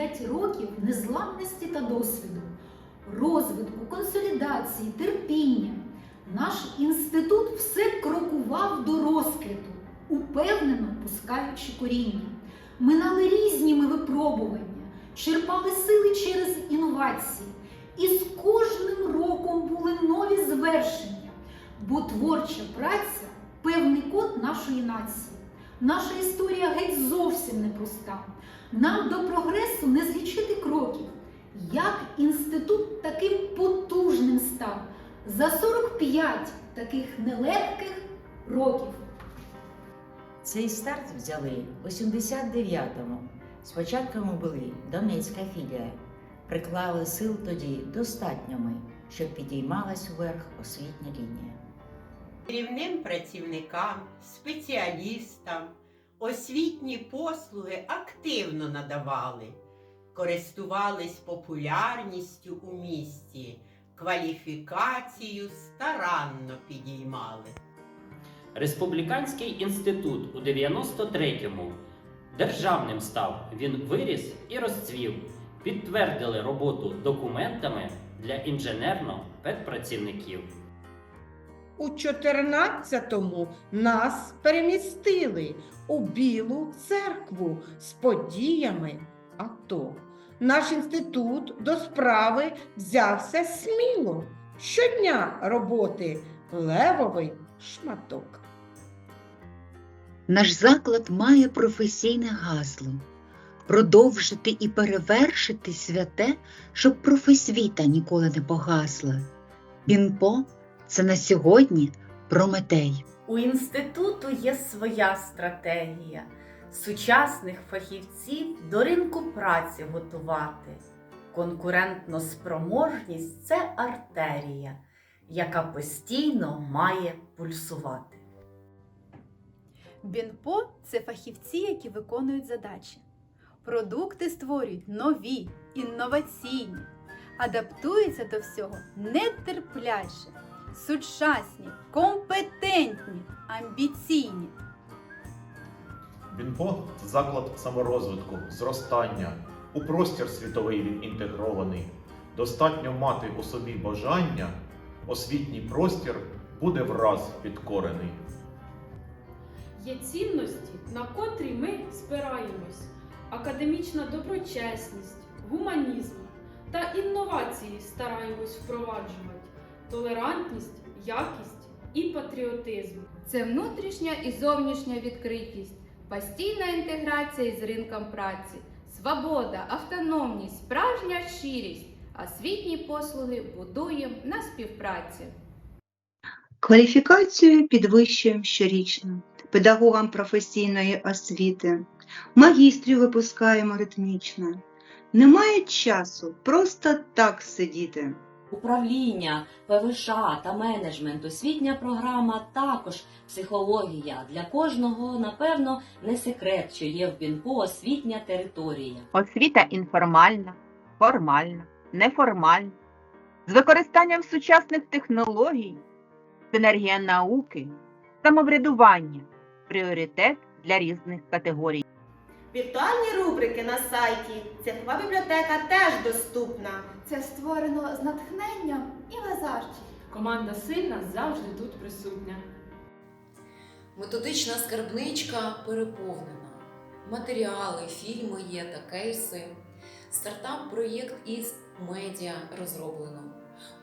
25 років незламності та досвіду, розвитку, консолідації, терпіння. Наш інститут все крокував до розквіту, упевнено пускаючи коріння. Минали різніми випробування, черпали сили через інновації. І з кожним роком були нові звершення, бо творча праця певний код нашої нації. Наша історія геть зовсім непроста. Нам до прогресу не злічити кроків. Як інститут таким потужним став за 45 таких нелегких років. Цей старт взяли у 79-му. Спочатку ми були Донецька філія. Приклали сил тоді достатньо ми, щоб підіймалась вверх освітня лінія. Керівним працівникам, спеціалістам освітні послуги активно надавали, користувались популярністю у місті, кваліфікацію старанно підіймали. Республіканський інститут у 93-му державним став. Він виріс і розцвів. Підтвердили роботу документами для інженерно-педпрацівників. У 14-му нас перемістили у Білу церкву з подіями АТО. Наш інститут до справи взявся сміло. Щодня роботи левовий шматок. Наш заклад має професійне гасло продовжити і перевершити святе, щоб професвіта ніколи не погасла. Бінпо це на сьогодні Прометей. У інституту є своя стратегія сучасних фахівців до ринку праці готувати. Конкурентно спроможність це артерія, яка постійно має пульсувати. Бінпо це фахівці, які виконують задачі. Продукти створюють нові, інноваційні, адаптуються до всього нетерпляче, сучасні, компетентні, амбіційні. Бінпо це заклад саморозвитку, зростання. У простір світовий він інтегрований. Достатньо мати у собі бажання, освітній простір буде враз підкорений. Є цінності, на котрі ми спираємось: академічна доброчесність, гуманізм та інновації стараємось впроваджувати, толерантність, якість і патріотизм. Це внутрішня і зовнішня відкритість, постійна інтеграція із ринком праці, свобода, автономність, справжня щирість. Освітні послуги будуємо на співпраці. Кваліфікацію підвищуємо щорічно педагогам професійної освіти, магістрів випускаємо ритмічно. Немає часу просто так сидіти. Управління, ПВШ та менеджмент, освітня програма, також психологія. Для кожного, напевно, не секрет, що є в БІНПО освітня територія. Освіта інформальна, формальна, неформальна, з використанням сучасних технологій, синергія науки, самоврядування, пріоритет для різних категорій. Віртуальні рубрики на сайті. Цифрова бібліотека теж доступна. Це створено з натхненням і в азарті. Команда сильна завжди тут присутня. Методична скарбничка переповнена. Матеріали, фільми є та кейси. Стартап-проєкт із медіа розроблено.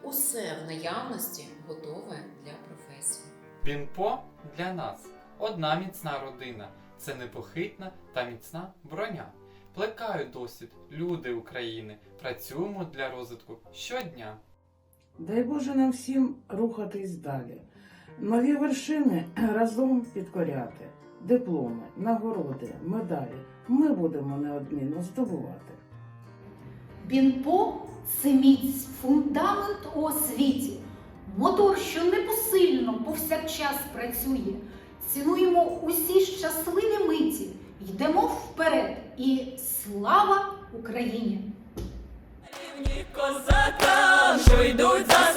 Усе в наявності готове для професії. Бінпо для нас одна міцна родина. Це непохитна та міцна броня. Плекають досвід люди України. Працюємо для розвитку щодня. Дай Боже нам всім рухатись далі. Нові вершини разом підкоряти. Дипломи, нагороди, медалі ми будемо неодмінно здобувати. Бінпо це міць, фундамент у освіті, мотор, що непосильно повсякчас працює. Цінуємо усі щасливі миті, йдемо вперед і слава Україні! Козака, що йдуть за